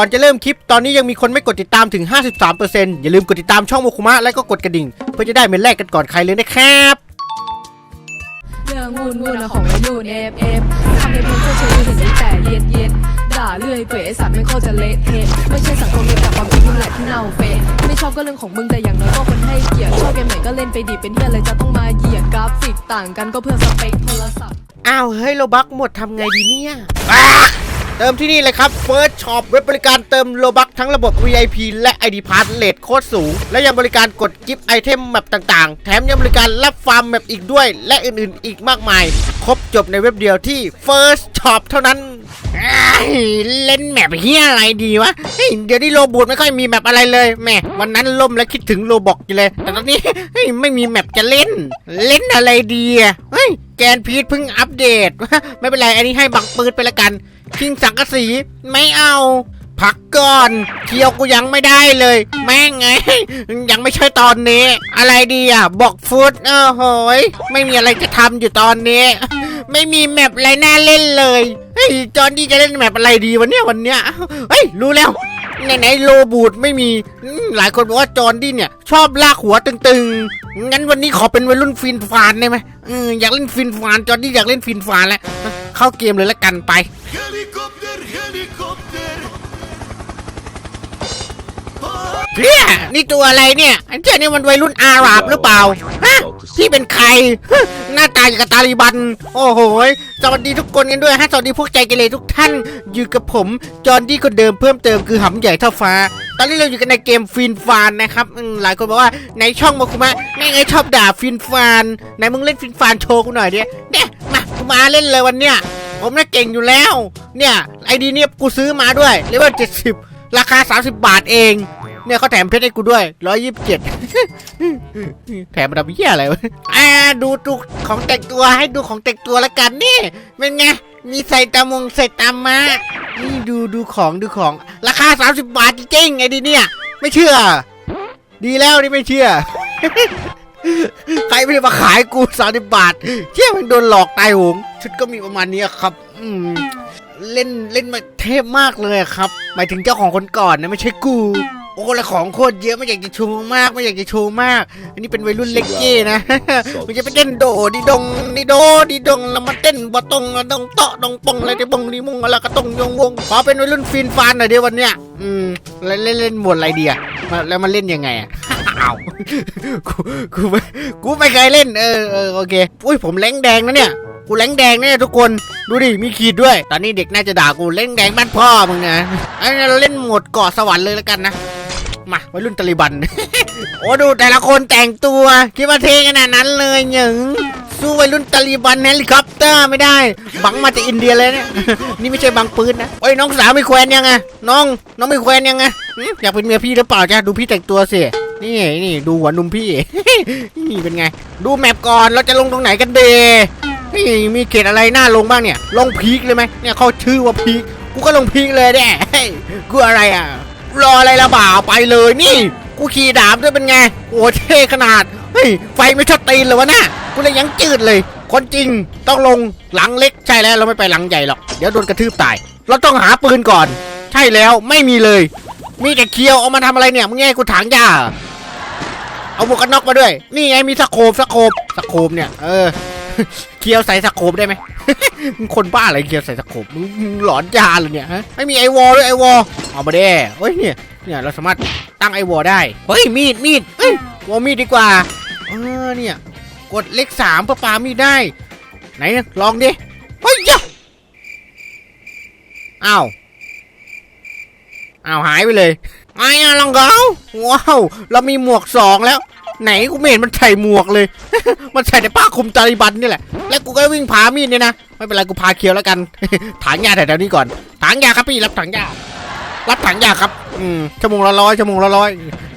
ก่อนจะเริ่มคลิปตอนนี้ยังมีคนไม่กดติดตามถึง 53%อย่าลืมกดติดตามช่องโมคุมะและก็กดกระดิ่ง เพื่อจะได้เป็นแรกกันก่อนใครเลยนะครับเรื่องวุ่นวุ่นๆของวัยรุ่นเอฟเอฟทำให้เพื่อนเชื่อชื่อเห็นได้แต่เย็ดเย็ดด่าเรื่อยเปื่อยไอสัตว์ไม่เข้าจะเละเทะไม่ใช่สังคมเดียวกับความคิดมึงแหละที่เน่าเฟะไม่ชอบก็เรื่องของมึงแต่อย่างน้อยก็คนให้เกียรติชอบเกมไหนก็เล่นไปดิเป็นเฮียอะไรจะต้องมาเหยียดกราฟิกต่างกันก็เพื่อสเปคโทรศัพท์อ้าวเฮ้ยโลบักหมดทำไงดีเนี่ยอ่า เติมที่นี่เลยครับ First Shop เว็บบริการเติมโลบักทั้งระบบ VIP และ ID Pass เลทโคตรสูง และยังบริการกดกิฟต์ไอเทมแมปต่างๆ แถมยังบริการรับฟาร์มแมปอีกด้วย และอื่นๆ อีกมากมาย ครบจบในเว็บเดียวที่ First Shop เท่านั้น อ้ายเล่นแมปเฮียอะไรดีวะเฮ้ยเดี๋ยวนี้โลบูทไม่ค่อยมีแมปอะไรเลยแหม่วันนั้นล่มแล้วคิดถึงโลบอกอยู่เลย แต่ตอนนี้เฮ้ยไม่มีแมปจะเล่น เล่นอะไรดีอะเฮ้ยแกนพีทเพิ่งอัปเดต ไม่เป็นไรอันนี้ให้บังปืนไปละกันคิงสังกะสีไม่เอา พักก่อน เที่ยวกูยังไม่ได้เลย แม่งไง ยังไม่ใช่ตอนนี้ อะไรดีอะ บอกฟุตเออโหยไม่มีอะไรจะทำอยู่ตอนนี้ ไม่มีแมปอะไรน่าเล่นเลยเฮ้ยจอนดี้จะเล่นแมปอะไรดีวันเนี้ยวันเนี้ยเฮ้ยรู้แล้วไหนๆโลบูดไม่มีหลายคนบอกว่าจอร์นดี้เนี่ย ชอบลากหัวตึงๆ งั้นวันนี้ขอเป็นวัยรุ่นฟินฟานได้ไหมเอออยากเล่นฟินฟานจอร์นดี้อยากเล่นฟินฟานแล้ว เข้าเกมเลยละกันไป เนี่ยนี่ตัวอะไรเนี่ยอันเจ้านี่มันวัยรุ่นอาหรับหรือเปล่าฮะที่เป็นใครหน้าตาอย่างกับตาลีบัน โอ้โหยสวัสดีทุกคนกันด้วยฮะสวัสดีพวกใจเกเรทุกท่าน อยู่กับผม จอห์นดี้คนเดิมเพิ่มเติมคือหำใหญ่เท่าฟ้า ตอนนี้เราอยู่กันในเกมฟินฟานนะครับอืมหลายคนบอกว่าในช่องมาคุมะแม่งไงชอบด่าฟินฟานไหนมึงเล่นฟินฟานโชว์กูหน่อยดิเนี่ยมากูมาเล่นเลยวันเนี้ย ผมน่าเก่งอยู่แล้ว เนี่ยไอดีเนี่ยกูซื้อมาด้วยเลเวลเจ็ดสิบราคา 30 บาทเอง เนี่ยเขาแถมเพชรให้กูด้วย127แถมมาทำเหี้ยอะไรวะอ่าดูดูของแต่งตัวให้ดูของแต่งตัวละกันนี่เป็นไงมีใส่ตามงใส่ตามมานี่ดูดูของดูของราคา 30 บาทจริงไอ้ดีเนี่ย ไม่เชื่อ ดีแล้วนี่ไม่เชื่อ ใครไม่ได้มาขายกูสามสิบบาทเชื่อมันโดนหลอกตายหงชุดก็มีประมาณนี้ครับ อืมเล่นเล่นมาเทพมากเลยครับ หมายถึงเจ้าของคนก่อนนะไม่ใช่กู โอ้และของโคตรเยอะไม่อยากจะโชว์มากไม่อยากจะโชว์มาก อันนี้เป็นวัยรุ่นเล็กเก้นะ มันจะไปเต้นโดดิดงดิโดดิดงแล้วมาเต้นบะตงดงเตาะดงปงอะไรดิบงดิมุงอะไรก็ตงยงวงขอเป็นวัยรุ่นฟินฟานหน่อยเดียววันเนี้ยอืมเล่นเล่นเล่นหมวดอะไรดีอะมาแล้วมันเล่นยังไงอะอ้าวกูกูไม่กูไม่เคยเล่นเออเออโอเคอุ้ยผมแรงแดงนะเนี่ยกูแรงแดงนะเนี่ยทุกคนดูดิมีขีดด้วย ตอนนี้เด็กน่าจะด่ากูแรงแดงบ้านพ่อมึงนะอันนี้เราเล่นโหมดเกาะสวรรค์เลยแล้วกันนะ มาวัยรุ่นตาลิบัน โอ้ดูแต่ละคนแต่งตัว คิดว่าเท่ขนาดนั้นเลยหยังสู้วัยรุ่นตาลิบันเฮลิคอปเตอร์ไม่ได้ บังมาจากอินเดียเลยเนี่ย นี่ไม่ใช่บังปืนนะโอ้ยน้องสาวไม่แควนยังไงน้อง น้องไม่แควนยังไงอยากเป็นเมียพี่หรือเปล่าจ้ะดูพี่แต่งตัวสินี่นี่ดูหัวนุ่มพี่ นี่เป็นไง ดูแมปก่อนเราจะลงตรงไหนกันเดนี่มีเขตอะไรน่าลงบ้างเนี่ย ลงพีคเลยไหมเนี่ยเขาชื่อว่าพีคกูก็ลงพีคเลยแน่เฮ้ยกูอะไรอะ รออะไรละบ่าวไปเลยนี่ กูขี่ดาบด้วยเป็นไง โอ้เท่ขนาด เฮ้ย ไฟไม่ชอบตีนเลยวะน่ะกูเลยยังจืดเลย คนจริงต้องลงหลังเล็กใช่แล้วเราไม่ไปหลังใหญ่หรอก เดี๋ยวโดนกระทืบตาย เราต้องหาปืนก่อน ใช่แล้วไม่มีเลย มีแต่เคียวเอามาทำอะไรเนี่ยมึงแง่กูถางยาเอาหมวกกันน็อกมาด้วย นี่ไงมีสโคปสโคปสโคปเนี่ย เออเคียวใส่สโคปได้ไหม มึงคนบ้าอะไรเคียวใส่สโคปมึงมึงหลอนยาเลยเนี่ยฮะไม่มีไอวอลด้วยไอวอลเอามาได้เฮ้ยเนี่ยเนี่ยเราสามารถตั้งไอวอลได้ เฮ้ยมีดมีดเฮ้ยวอลมีดดีกว่า เออเนี่ยกดเลขสามเพื่อปามีดได้ ไหนลองดิเฮ้ยยะอ้าวอ้าวหายไปเลยไอ้อะลังเกาว้าวเรามีหมวกสองแล้ว ไหนกูไม่เห็นมันใส่หมวกเลย มันใส่แต่ผ้าคลุมตาลิบันนี่แหละ แล้วกูก็วิ่งผามีดเนี่ยนะ ไม่เป็นไรกูพาเคียวแล้วกัน ถางยาแถวๆนี้ก่อน ถางยาครับพี่รับถางยารับถังยาครับ อืม ชั่วโมงละร้อยชั่วโมงละร้อย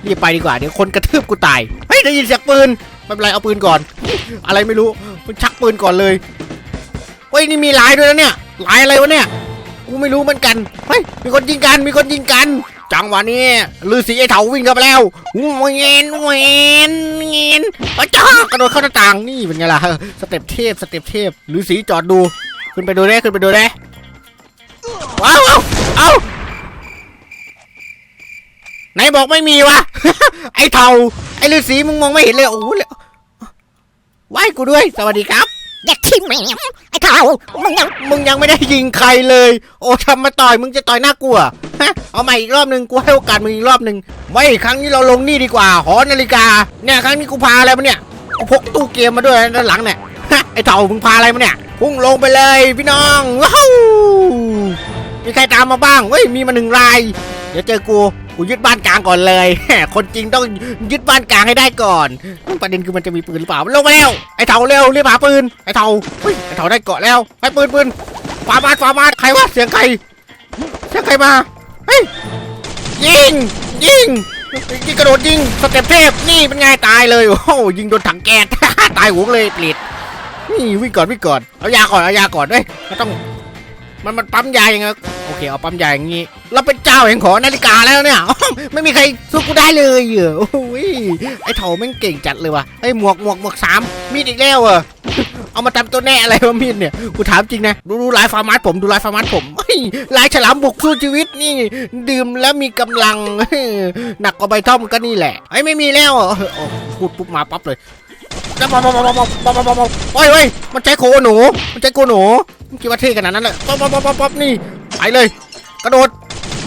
รีบไปดีกว่าเดี๋ยวคนกระทืบกูตาย เฮ้ยได้ยินเสียงปืน ไม่เป็นไรเอาปืนก่อน อะไรไม่รู้มันชักปืนก่อนเลย เฮ้ยนี่มีลายด้วยนะเนี่ย ลายอะไรวะเนี่ย กูไม่รู้เหมือนกัน เฮ้ยมีคนยิงกัน มีคนยิงกัน จังหวะนี้ลือสีไอ้เถาวิ่งเข้าไปแล้วเวนเวนเวนปะจ้ากระโดดเข้าหน้าต่างนี่เป็นไงล่ะสเต็ปเทพสเต็ปเทพลือสีจอดดู ขึ้นไปดูได้ขึ้นไปดูได้ว้าวเอาเอาไหนบอกไม่มีวะไอ้เทาไอ้ฤาษีมึงมองไม่เห็นเลยโอ้โหเลยไหว้กูด้วย สวัสดีครับเด็กที่แหมไอ้เท่ามึงยังมึงยังไม่ได้ยิงใครเลย โอ้ทำมาต่อยมึงจะต่อยหน้ากูเหรอ ฮะเอาใหม่อีกรอบหนึ่งกูให้โอกาสมึงอีกรอบหนึ่งไว้ครั้งนี้เราลงนี่ดีกว่า หอนาฬิกาเนี่ยครั้งนี้กูพาอะไรมาเนี่ยกูพกตู้เกมมาด้วยด้านหลังเนี่ยฮะไอ้เต่ามึงพาอะไรมาเนี่ยพุ่งลงไปเลยพี่น้องว้าวมีใครตามมาบ้างเว้ยมีมาหนึ่งรายเดี๋ยวเจอกูกูยึดบ้านกลางก่อนเลยคนจริงต้องยึดบ้านกลางให้ได้ก่อน ประเด็นคือมันจะมีปืนหรือเปล่าลงแล้วไอ้เถาเร็วรีบหาปืนไอ้เถาเฮ้ยไอ้เถาได้เกาะแล้วไปปืนปืนฟามาดฟามาดใครวะเสียงใครเสียงใครมา ฮ้ยยิงยิงยิงกระโดดยิงสเต็ปเทพนี่เป็นไงตายเลยโอ้ยิงโดนถังแก๊สตายหัวเลยเปลิดนี่วิ่งก่อนวิ่งก่อนเอายาก่อนเอายาก่อนเว้ยมันต้องมันมันปั๊มยายังไงโอเคเอาปั๊มยาอย่างงี้เราเป็นเจ้าแห่งขอนาฬิกาแล้วเนี่ยไม่มีใครสู้กูได้เลยเหรอโอ้ยไอ้เถาแม่งเก่งจัดเลยว่ะไอ้หมวกหมวกหมวกสามมีดอีกแล้วเหรอ เอามาทำตัวแน่อะไรวะมีดเนี่ยกูถามจริงนะดูดูลายฟาร์มัสผมดูลายฟาร์มัสผมเฮ้ยลายฉลามบุกสู้ชีวิตนี่ ดื่มแล้วมีกำลังหนักกว่าใบท่อมก็นี่แหละไอ้ไม่มีแล้วอโอ้พูดปุ๊บมาปั๊บเลยแล้วปั๊บปั๊บปั๊บปั๊บปั๊บปั๊บปั๊บโอ้ยเฮ้ยมันใช้โคหนูมันใช้โคหนูมึงคิดว่าเท่ขนาดนั้นเลยปั๊บปั๊บปั๊บปั๊บปั๊บนี่ไปเลย กระโดด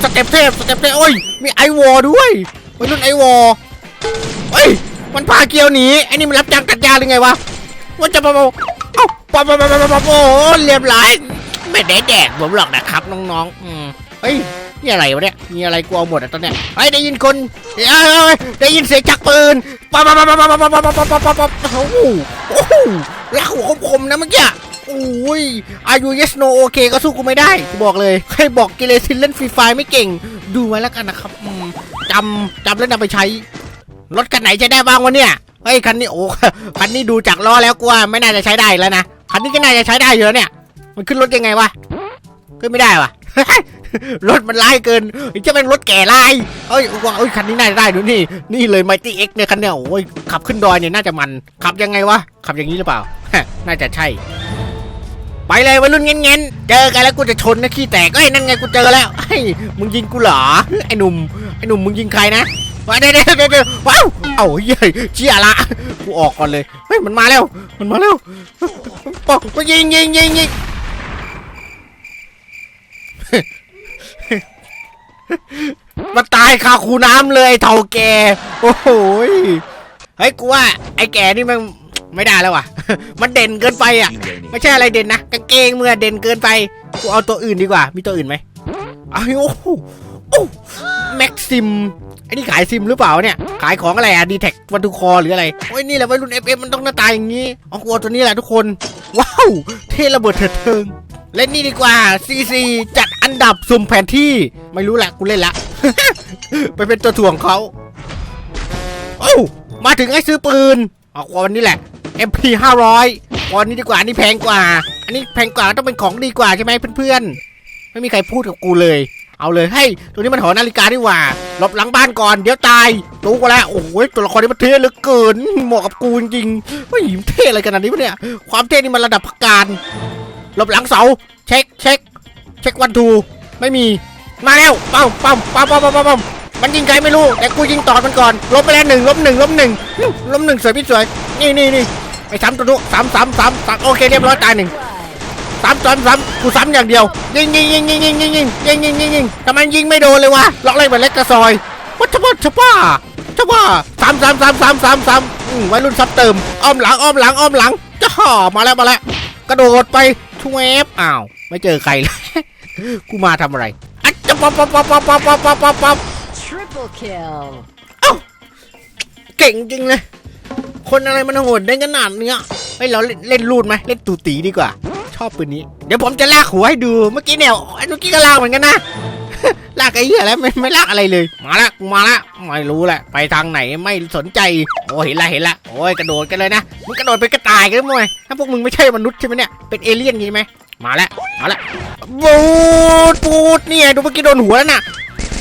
สเต็ปเทพสเต็ปเทพโอ้ยมีไอวอลด้วยวัยรุ่นไอวอลเฮ้ยมันพาเกียวหนีไอ้นี่มันรับจ้างตัดยาหรือไงวะ ว่าจะมาเอาเอ้าปั๊บปั๊บปั๊บปั๊บปั๊บโอ้เรียบร้อยไม่ได้แดกผมหรอกนะครับน้องๆอืมเฮ้ยนี่อะไรวะเนี่ยมีอะไรกูเอาหมดอะตอนเนี้ยไอ้ได้ยินคนเอ้ยได้ยินเสียงจักปืนปั๊บปั๊บปั๊บปั๊บปั๊บปั๊บปั๊บปั๊บปั๊บปั๊บโอ้โหโอ้โหแล้วหัวคมๆนะเมื่อกี้โอ้ยอายุ yes no โอเคก็สู้กูไม่ได้กูบอกเลยใครบอกกิเลสินเล่นฟรีไฟไม่เก่ง ดูไว้แล้วกันนะครับอืมจำจำแล้วนำไปใช้รถคันไหนใช้ได้บ้างวะเนี่ย เฮ้ยคันนี้โอ้คันนี้ดูจากล้อแล้วกูว่าไม่น่าจะใช้ได้แล้วนะคันนี้ก็น่าจะใช้ได้เยอะเนี่ย มันขึ้นรถยังไงวะขึ้นไม่ได้วะรถมันลายเกินจะเป็นรถแก่ลายเอ้ยว่าเอ้ยคันนี้น่าจะได้ดูนี่ นี่เลยไมตี้เอ็กเนี่ยคันเนี่ยโอ้ยขับขึ้นดอยเนี่ยน่าจะมันขับยังไงวะขับอย่างนี้หรือเปล่าน่าจะใช่ ไปเลยวัยรุ่นเงี้ยเจอกันแล้วกูจะชนนะขี้แตกเอ้ยนั่นไงกูเจอแล้วเฮ้ยมึงยิงกูเหรอไอ้หนุ่มไอ้หนุ่มมึงยิงใครนะ เดี๋ยวเดี๋ยวเดี๋ยวว้าวเอ้าเย้ยเชี่ยละกูออกก่อนเลยเฮ้ยมันมาแล้วมันมาแล้วปอกมายิงยิงยิงยิงมาตายคาคูน้ำเลยไอ้เท่าแกโอ้โหเฮ้ยกูว่าไอ้แกนี่มันไม่ได้แล้วว่ะ มันเด่นเกินไปอะ ไม่ใช่อะไรเด่นนะกางเกงมึงอเด่นเกินไป กูเอาตัวอื่นดีกว่า มีตัวอื่นไหมอ้าวโอ้แม็กซิม นี่ขายซิมหรือเปล่าเนี่ย ขายของอะไรอะดีแท็กวันทูคอหรืออะไร โอ้ยนี่แหละวัยรุ่นเอฟเอมันต้องหน้าตาอย่างนี้เอากูเอตัวนี้แหละทุกคน ว้าว เท่ระเบิดเถิดเทิง เล่นนี่ดีกว่าซีซีจัดอันดับสุ่มแผนที่ ไม่รู้แหละกูเล่นละ ไปเป็นตัวถ่วงเขาโอ้มาถึงไอ้ซื้อปืนเอาวันนี้แหละ MP 500วันนี้ดีกว่าอันนี้แพงกว่า อันนี้แพงกว่าต้องเป็นของดีกว่าใช่ไหมเพื่อนๆ ไม่มีใครพูดกับกูเลย เอาเลยให้ตัวนี้มันหอนาฬิกาดีกว่าหลบหลังบ้านก่อนเดี๋ยวตายรู้กูแล้วโอ้ยตัวละครนี้มันเท่เหลือเกินเหมาะกับกูจริงๆเฮ้ยมันเท่อะไรขนาดนี้วะเนี่ยความเท่นี่มันระดับพักการหลบหลังเสาเช็คเช็คเช็ควันทูไม่มีมาแล้วปั๊มปั๊มปั๊มปั๊มปั๊มปั๊มมันยิงใครไม่รู้แต่กูยิงตอดมันก่อนล้มไปแล้วหนึ่งล้มหนึ่งล้มหนึ่งล้มหนึ่งสวยพี่สวยนี่นี่นี่ไอ้ซ้ำตัวนู้นซ้ำซ้ำซ้ำซ้ำโอเคเรียบร้อยตายหนึ่ง ซ้ำซ้ำซ้ำกูซ้ำอย่างเดียวยิงยิงยิงยิงยิงยิงยิงยิงยิงยิงยิงทำไมยิงไม่โดนเลยวะล็อกเล่นแบบเล็กกระซอยวัชวัชป้าชป้าซ้ำซ้ำซ้ำซ้ำซ้ำซ้ำอืมวัยรุ่นซับเติมอ้อมหลังอ้อมหลังอ้อมหลังจ้ามาแล้วมาแล้วกระโดดไปชวบอ้าวไม่เจอใครเลยกูมาทำอะไรอัจจะป๊อปป๊อปป๊อปป๊อปป๊อปป๊อปป๊อปป๊อปป๊อป triple kill เก่งจริงเลยคนอะไรมันโหดได้ขนาดเนี้ยเฮ้ยเราเล่นเล่นรูดไหมเล่นตูตีดีกว่า ชอบปืนนี้ เดี๋ยวผมจะลากหัวให้ดู เมื่อกี้เนี่ยไอ้เมื่อกี้ก็ลากเหมือนกันนะ ลากไอ้เหี้ยแล้วไม่ไม่ลากอะไรเลย มาละมาละไม่รู้แหละ ไปทางไหนไม่สนใจ โอ้เห็นละเห็นละโอ้ยกระโดดกันเลยนะ มึงกระโดดเป็นกระต่ายกันมั้ยถ้าพวกมึงไม่ใช่มนุษย์ใช่ไหมเนี่ย เป็นเอเลี่ยนใช่ไหมมาแล้วมาแล้วบูดบูดเนี่ยดูเมื่อกี้โดนหัวแล้วน่ะ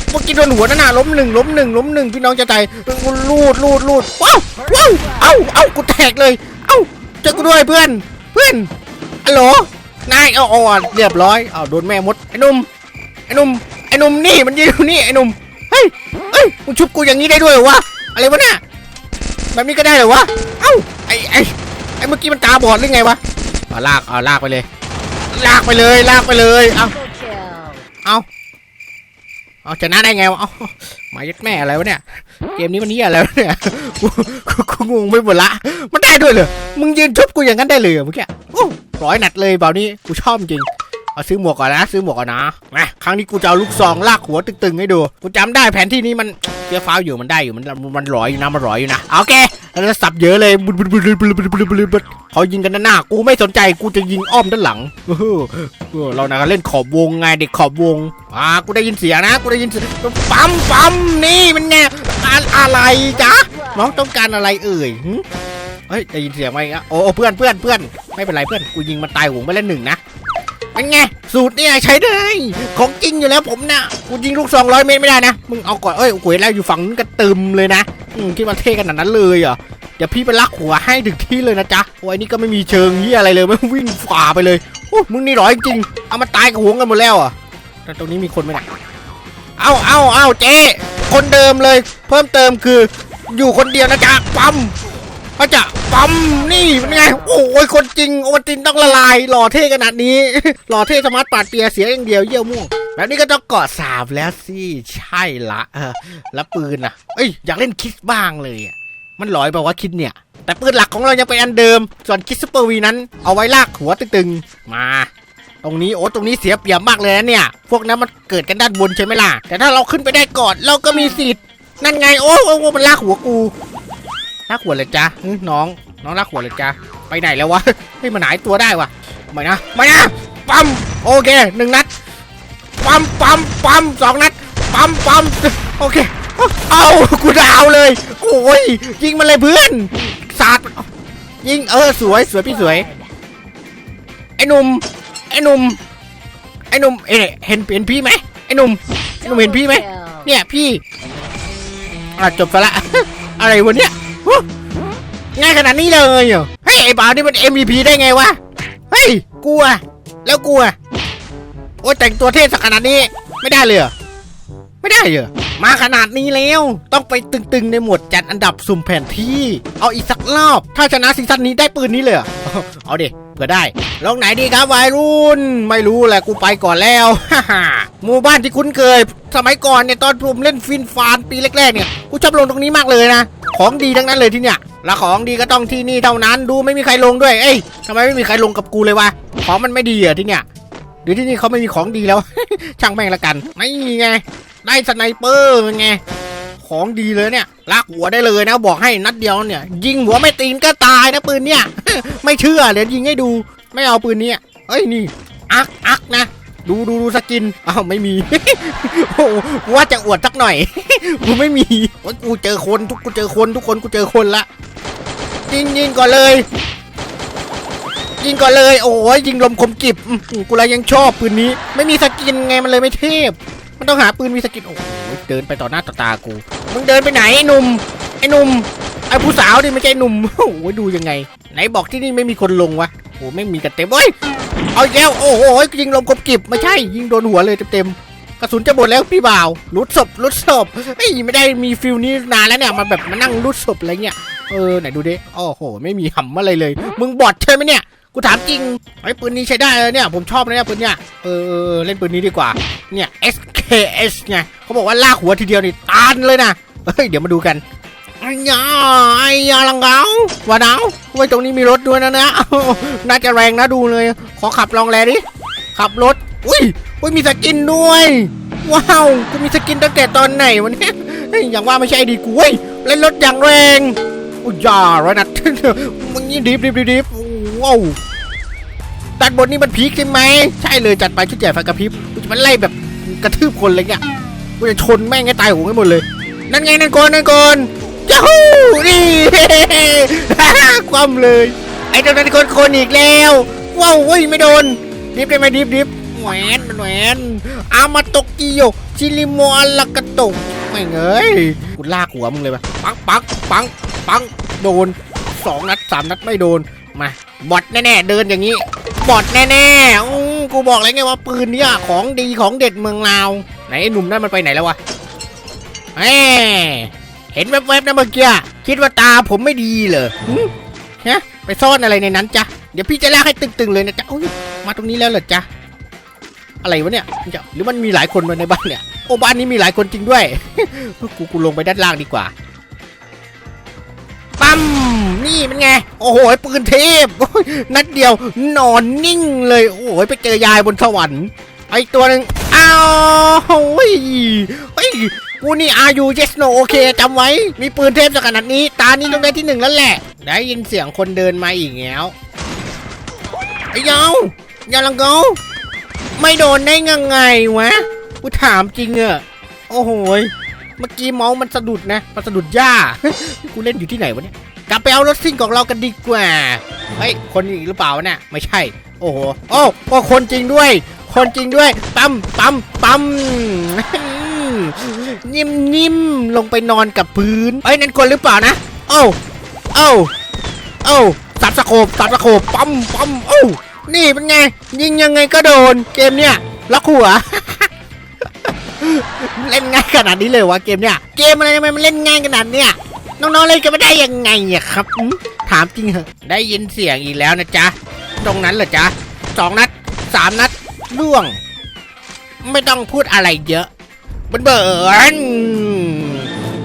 เมื่อกี้โดนหัวนั่นน่ะล้มหนึ่งล้มหนึ่งล้มหนึ่งพี่น้องจะตายลูดลูดลูดว้าวว้าวเอ้าเอ้ากูแตกเลย เอ้าเจอกูด้วยเพื่อน เพื่อน ฮัลโหลนายเอาอาอะเรียบร้อยเอาโดนแม่มดไอ้นุ่มไอ้นุ่มไอ้นุ่มนี่มันยืนอยู่นี่ไอ้นุ่มเฮ้ยเฮ้ยมึงชุบกูอย่างนี้ได้ด้วยเหรอวะอะไรวะเนี่ยแบบนี้ก็ได้เหรอวะเอ้าไอ้ไอ้ไอ้เมื่อกี้มันตาบอดหรือไงวะเอาลากเอาลากไปเลย ลากไปเลยลากไปเลยเอาเอาเอาชนะได้ไงวะเอา มายัดแม่อะไรวะเนี่ย เกมนี้มันเนี่อะไรวะเนี่ยกูกูงงไปหมดละ มันได้ด้วยเหรอ มึงยืนทุบกูอย่างนั้นได้เลยเมื่อกี้โอ้ร้อยหนัดเลยเบานี้กูชอบจริง เอาซื้อหมวกก่อนนะ ซื้อหมวกก่อนนะมาครั้งนี้กูจะเอาลูกซองลากหัวตึงๆให้ดู กูจำได้แผนที่นี้มันเสียฟ้าวอยู่มันได้อยู่มันมันร้อยอยู่นะมันร้อยอยู่นะ โอเค แล้วสับเยอะเลยบุดบุดบุดบุดบุดบุดบุดบุดบุดเขายิงกันด้านหน้า กูไม่สนใจ กูจะยิงอ้อมด้านหลังเออเรานะเล่นขอบวงไงเด็กขอบวงอ่ากูได้ยินเสียงนะ กูได้ยินเสียงปั๊มปั๊มนี่มันไงอะอะไรจ๊ะ น้องต้องการอะไรเอ่ยเฮ้ยได้ยินเสียงไหมอะโอ้เพื่อนเพื่อนเพื่อนไม่เป็นไรเพื่อน กูยิงมันตายหงไปแล้วหนึ่งนะ เป็นไงสูตรเนี่ยใช้ได้ ของจริงอยู่แล้วผมนะกูยิงลูกซองร้อยเมตรไม่ได้นะ มึงเอาก่อนเอ้ยห็นแล้วอยู่ฝั่งนู้นก็ตึมเลยนะอืมคิดว่าเท่ขนาดนั้นเลยเหรอเดี๋ยวพี่ไปลักหัวให้ถึงที่เลยนะจ๊ะโอ้ยนี่ก็ไม่มีเชิงเหียอะไรเลยไม่วิ่งฝ่าไปเลยโอ้มึงนี่ร้อยจริง เอามาตายกับหวงกันหมดแล้วอะแต่ตรงนี้มีคนไหมนะเอาเอาเอาเจ๊คนเดิมเลย เพิ่มเติมคืออยู่คนเดียวนะจ๊ะปั๊ม ก็จะปั๊มนี่เป็นไง โอ้ยคนจริงโอวตินต้องละลาย หล่อเท่ขนาดนี้ หล่อเท่สมาร์ทปาดเปียเสียอย่างเดียวเยี่ยวม่วงแบบนี้ก็ต้องเกาะสามแล้วสิใช่ละเออแล้วปืนอะ เอ้ยอยากเล่นคิดบ้างเลยอะมันลอยแบบว่าคิดเนี่ย แต่ปืนหลักของเรายังเป็นอันเดิม ส่วนคิดซูเปอร์วีนั้นเอาไว้ลากหัวตึงๆมา ตรงนี้โอ้ตรงนี้เสียเปรียบมากเลยนะเนี่ย พวกนั้นมันเกิดกันด้านบนใช่ไหมล่ะแต่ถ้าเราขึ้นไปได้ก่อนเราก็มีสิทธิ์นั่นไงโอ้โอ้โอ้มันลากหัวกู ลากหัวเลยจ้ะน้อง น้องลากหัวเลยจ้ะไปไหนแล้ววะเฮ้ยมันหายตัวได้วะไม่นะไม่นะปั๊มโอเคหนึ่งนัดปั๊มปั๊มปั๊มสองนัดปั๊มปั๊มโอเคเอากูดาวเลยโอ้ยยิงมันเลยเพื่อนสาดยิงเออสวยสวยพี่สวยไอ้หนุ่มไอ้หนุ่มไอ้หนุ่มเอ๊ะเห็นเห็นพี่ไหมไอ้หนุ่มไอ้หนุ่มเห็นพี่ไหมเนี่ยพี่อะจบไปละอะไรวะเนี่ย ง่ายขนาดนี้เลยเหรอเฮ้ยไอ้บ่าวนี่มัน MVP ได้ไงวะ เฮ้ยกลัว แล้วกลัว โอ้แต่งตัวเท่สักขนาดนี้ ไม่ได้เลยเหรอไม่ได้เหรอมาขนาดนี้แล้ว ต้องไปตึงๆในหมวดจัดอันดับสุ่มแผนที่ เอาอีกสักรอบ ถ้าชนะซีซั่นนี้ได้ปืนนี้เลยเหรอเอาดิเผื่อได้ลงไหนดีครับวัยรุ่น ไม่รู้แหละกูไปก่อนแล้วฮ่าหมู่บ้านที่คุ้นเคย สมัยก่อนเนี่ยตอนผมเล่นฟินฟานปีแรกๆเนี่ยกูชอบลงตรงนี้มากเลยนะ ของดีทั้งนั้นเลยที่เนี่ยแล้วของดีก็ต้องที่นี่เท่านั้น ดูไม่มีใครลงด้วย เอ้ยทำไมไม่มีใครลงกับกูเลยวะ ของมันไม่ดีเหรอะที่เนี่ย หรือที่นี่เขาไม่มีของดีแล้ว ช่างแม่งละกันไม่ไง ได้สไนเปอร์ไง ของดีเลยเนี่ย ลากหัวได้เลยนะ บอกให้นัดเดียวเนี่ย ยิงหัวไม่ตีนก็ตายนะปืนเนี่ย ไม่เชื่อเดี๋ยวยิงให้ดู ไม่เอาปืนเนี้เอ้ยนี่ อักอักนะ ดูดูดูสกินอ้าวไม่มี โอ้ว่าจะอวดสักหน่อย กูไม่มีโอ้ยกูเจอคนทุกกูเจอคนทุกคนกูเจอคนละยิงยิงก่อนเลย ยิงก่อนเลย โอ้ยยิงลมคมกิบกูเลยยังชอบปืนนี้ ไม่มีสกินไงมันเลยไม่เทพ มันต้องหาปืนมีสกินโอ้โหเดินไปต่อหน้าต่อตากูมึงเดินไปไหนไอ้หนุ่มไอ้หนุ่มไอ้ผู้สาวดิไม่ใช่หนุ่มโอ้โหดูยังไง ไหนบอกที่นี่ไม่มีคนลงวะ โอ้ไม่มีกันเต็มเฮ้ยเอาแล้วโอ้โหยิงลมกบกิบไม่ใช่ยิงโดนหัวเลยเต็มๆกระสุนจะหมดแล้วพี่บ่าวลุดศพลุดศพไม่ได้มีฟิลนี้นานแล้วเนี่ยมันแบบมานั่งลุดศพอะไรเงี้ยเออไหนดูดิโอ้โห ไม่มีหำอะไรเลย มึงบอดใช่ไหมเนี่ยกูถามจริงไอ้ปืนนี้ใช้ได้เลยเนี่ย ผมชอบนะเนี่ยปืนเนี่ยเออเออเออเล่นปืนนี้ดีกว่าเนี่ย SKS ไงเขาบอกว่าลากหัวทีเดียวนี่ตานเลยนะเฮ้ยเดี๋ยวมาดูกัน ไอ้ยาไอ้ยาลังเกาว่าดาวไว้ตรงนี้มีรถด้วยนะนะอ้าวน่าจะแรงนะดูเลย ขอขับลองแลดิขับรถ อุ้ยอุ้ยมีสกินด้วย ว้าวกูมีสกินตั้งแต่ตอนไหนวะเนี่ยอย่างว่าไม่ใช่ดีกูเว้ยเล่นรถอย่างแรงอุ้ยอย่าร้อยนัดมึงนี่ดิฟดิฟดิฟดิฟว้าวด้านบนนี่มันพีคใช่ไหมใช่เลยจัดไปชุดใหญ่ไฟกระพริบกูจะมาไล่แบบกระทืบคนเลยเนี่ยกูจะชนแม่งให้ตายหัวให้หมดเลย นั่นไงนั่นก่อนนั่นก่อน ย้าฮูนี่ คว่ำเลย ไอ้ตรงนั้นคนคนอีกแล้ว ว้าวเฮ้ยไม่โดน ดิฟได้ไหมดิฟดิฟแหวนแหวนอามาโตกิโยชิลิโมอลากาโตะไม่เงยกูลากหัวมึงเลยปะปังปังปังปังโดนสองนัดสามนัดไม่โดน มาบอดแน่ๆเดินอย่างนี้บอดแน่ๆอู้กูบอกแล้วไงว่าปืนเนี่ยของดีของเด็ดเมืองลาวไหนไอ้หนุ่มนั่นมันไปไหนแล้ววะแหม เห็นแวบๆนะเมื่อกี้คิดว่าตาผมไม่ดีเหรอฮะไปซ่อนอะไรในนั้นจ๊ะเดี๋ยวพี่จะลากให้ตึงๆเลยนะจ๊ะอุ๊ยมาตรงนี้แล้วเหรอจ๊ะอะไรวะเนี่ยหรือมันมีหลายคนมาในบ้านเนี่ยโอ้บ้านนี้มีหลายคนจริงด้วยกูกูลงไปด้านล่างดีกว่าปั๊มนี่เป็นไง โอ้โหปืนเทพนัดเดียวนอนนิ่งเลย โอ้โหไปเจอยายบนสวรรค์ไอตัวหนึ่งอ้าวโอ้ยเฮ้ย กูนี่อายุเจสโนโอเคจำไว้ มีปืนเทพสักขนาดนี้ ตานี้ต้องได้ที่หนึ่งแล้วแหละ ได้ยินเสียงคนเดินมาอีกแล้วไอ้ยาอย่าลังเกาไม่โดนได้ยังไงวะ กูถามจริงอะโอ้โหเมื่อกี้เมาส์มันสะดุดนะ มันสะดุดหญ้า กูเล่นอยู่ที่ไหนวะเนี่ย กลับไปเอารถซิ่งของเรากันดีกว่า เฮ้ย คนอีกหรือเปล่าเนี่ย ไม่ใช่ โอ้โห โอ้โอ้คนจริงด้วย คนจริงด้วย ปั๊ม ปั๊ม ปั๊ม นิ่มนิ่มลงไปนอนกับพื้นเอ้ยนั่นคนหรือเปล่านะโอ้โอ้โอ้สับสะโคบสับสะโคบปั๊มปั๊มโอ้นี่เป็นไง ยิงยังไงก็โดนเกมเนี่ยล็อกหัวเล่นง่ายขนาดนี้เลยวะเกมเนี่ยเกมอะไรทำไมมันเล่นง่ายขนาดเนี้ยน้องๆเล่นกันไม่ได้ยังไงอะครับ ถามจริงเหอะได้ยินเสียงอีกแล้วนะจ๊ะตรงนั้นเหรอจ๊ะสองนัดสามนัดล่วง ไม่ต้องพูดอะไรเยอะ เบิร์นเบิร์น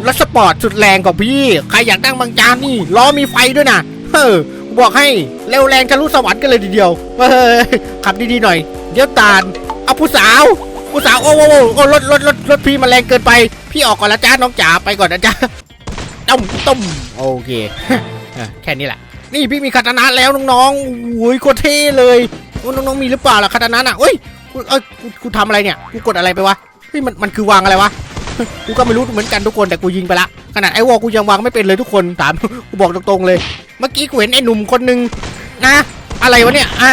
รถสปอร์ตสุดแรงกว่าพี่ ใครอยากนั่งบางจานนี่ล้อมีไฟด้วยนะเฮ้อบอกให้เร็วแรงทะลุสวรรค์กันเลยทีเดียวเฮ้ยขับดีๆหน่อย เดี๋ยวตาลเอาผู้สาวผู้สาวโอ้โหโอ้โอ้รถรถรถรถพี่มันแรงเกินไป พี่ออกก่อนละจ้าน้องจ๋าไปก่อนนะจ๊ะต้มต้มโอเคแค่นี้แหละ นี่พี่มีคาตานะแล้วน้องๆโอ้ยโคตรเท่เลยน้องๆมีหรือเปล่าล่ะคาตานะอะเอ้ยกูเอ้ยกูทำอะไรเนี่ยกูกดอะไรไปวะ เฮ้ยมันมันคือวางอะไรวะกูก็ไม่รู้เหมือนกันทุกคนแต่กูยิงไปละขนาดไอ้วอลกูยังวางไม่เป็นเลยทุกคนถามกูบอกตรงๆเลย เมื่อกี้กูเห็นไอ้หนุ่มคนหนึ่งนะ อะไรวะเนี่ยอะ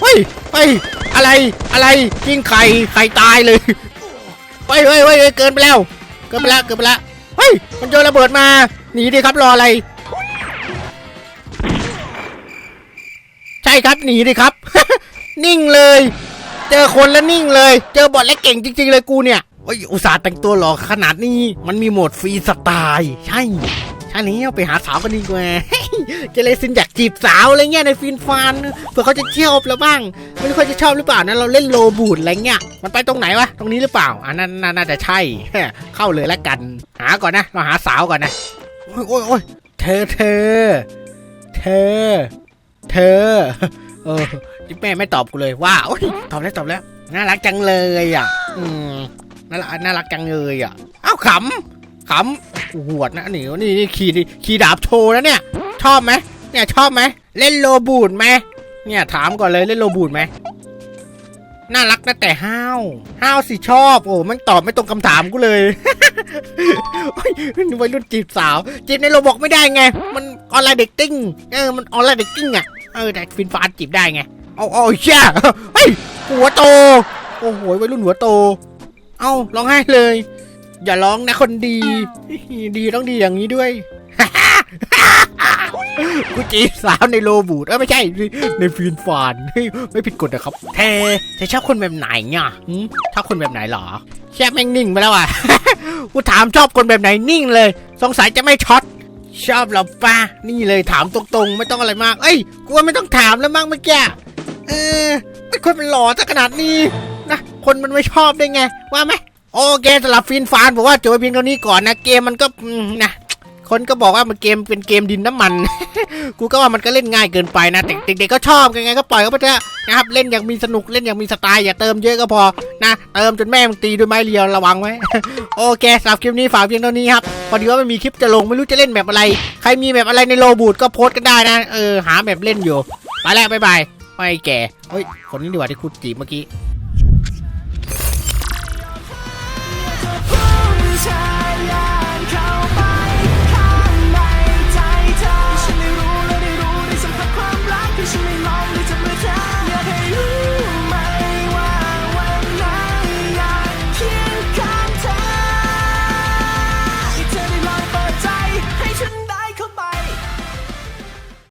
เฮ้ยเฮ้ยอะไรอะไรยิงไข่ไข่ตายเลยเฮ้ยเฮ้ยเฮ้ยเกินไปแล้ว เกินไปล้วเกินไปล้วเฮ้ยมันโยนระเบิดมาหนีดิครับรออะไร ใช่ครับหนีดิครับ นิ่งเลย เจอคนแล้วนิ่งเลย เจอบอทและเก่งจริง ๆ เลยกูเนี่ยโอ้ยอุตส่าห์แต่งตัวหล่อขนาดนี้ มันมีโหมดฟรีสไตล์ใช่ใช่แล้วไปหาสาวกันดีกว่าเจเลซินอยากจีบสาวอะไรเงี้ยในฟินฟานเผื่อเขาจะเที่ยวเราบ้าง ไม่รู้เขาจะชอบหรือเปล่านะเราเล่นโลบูดอะไรเงี้ยมันไปตรงไหนวะตรงนี้หรือเปล่าอันนั้นน่าจะใช่ เข้าเลยแล้วกัน หาก่อนนะเราหาสาวก่อนนะโอ้ยโอ้ยโอ้ยเธอเธอเธอ เธอ เออ ที่แม่ไม่ตอบกูเลยว่าโอ้ยตอบแล้วตอบแล้ว น่ารักจังเลยอะ อืมน่ารักน่ารักจังเลยอะเอ้าขำขำหวดนะหนี่นี่นี่ขี่ดิขี่ดาบโชว์นะเนี่ย ชอบไหมเนี่ยชอบไหมเล่นโลบูดไหมเนี่ยถามก่อนเลยเล่นโลบูดไหมน่ารักนะแต่ห้าวห้าวสิชอบ โอ้มันตอบไม่ตรงคำถามกูเลยโอ้ยวัยรุ่นจีบสาว จีบในโรบอกไม่ได้ไง มันออนไลน์เด็กติ้งเออมันออนไลน์เด็กติ้งอะเออแต่ฟินฟานจีบได้ไง เอาเอาเชี่ยเฮ้ยหัวโต โอ้โหวัยรุ่นหัวโต เอาร้องไห้เลย อย่าร้องนะคนดี ดีต้องดีอย่างนี้ด้วยกูจีบสาวในโลบูดเออไม่ใช่ ในฟินฟานไม่ผิดกฎนะครับเทเธอชอบคนแบบไหนเนี่ยหืมชอบคนแบบไหนเหรอแช่แม่งนิ่งไปแล้วอะกูถามชอบคนแบบไหนนิ่งเลย สงสัยจะไม่ช็อตชอบเหรอป้านี่เลยถามตรงๆ ไม่ต้องอะไรมาก เอ้ยกูว่าไม่ต้องถามแล้วมั้งเมื่อกี้ เออไม่คนมันหล่อซะขนาดนี้นะคนมันไม่ชอบได้ไง ว่าไหมโอเคสำหรับฟินฟานบอกว่าจบเพียงเท่านี้ก่อนนะเกมมันก็นะคนก็บอกว่ามันเกมเป็นเกมดินน้ำมัน กูก็ว่ามันก็เล่นง่ายเกินไปนะเด็กๆก็ชอบยังไงก็ปล่อยเขาไปเถอะนะครับเล่นอย่างมีสนุกเล่นอย่างมีสไตล์อย่าเติมเยอะก็พอนะเติมจนแม่มึงตีด้วยไม้เรียวระวังไว้โอเคสำหรับคลิปนี้ฝากเพียงเท่านี้ครับพอดีว่าไม่มีคลิปจะลงไม่รู้จะเล่นแบบอะไร ใครมีแบบอะไรในโลบูดก็โพสต์กันได้นะเออหาแบบเล่นอยู่ไปแล้วบ๊ายบาย ไม่แก่เฮ้ย คนนี้ดีกว่าที่คุณจีบเมื่อกี้ชายา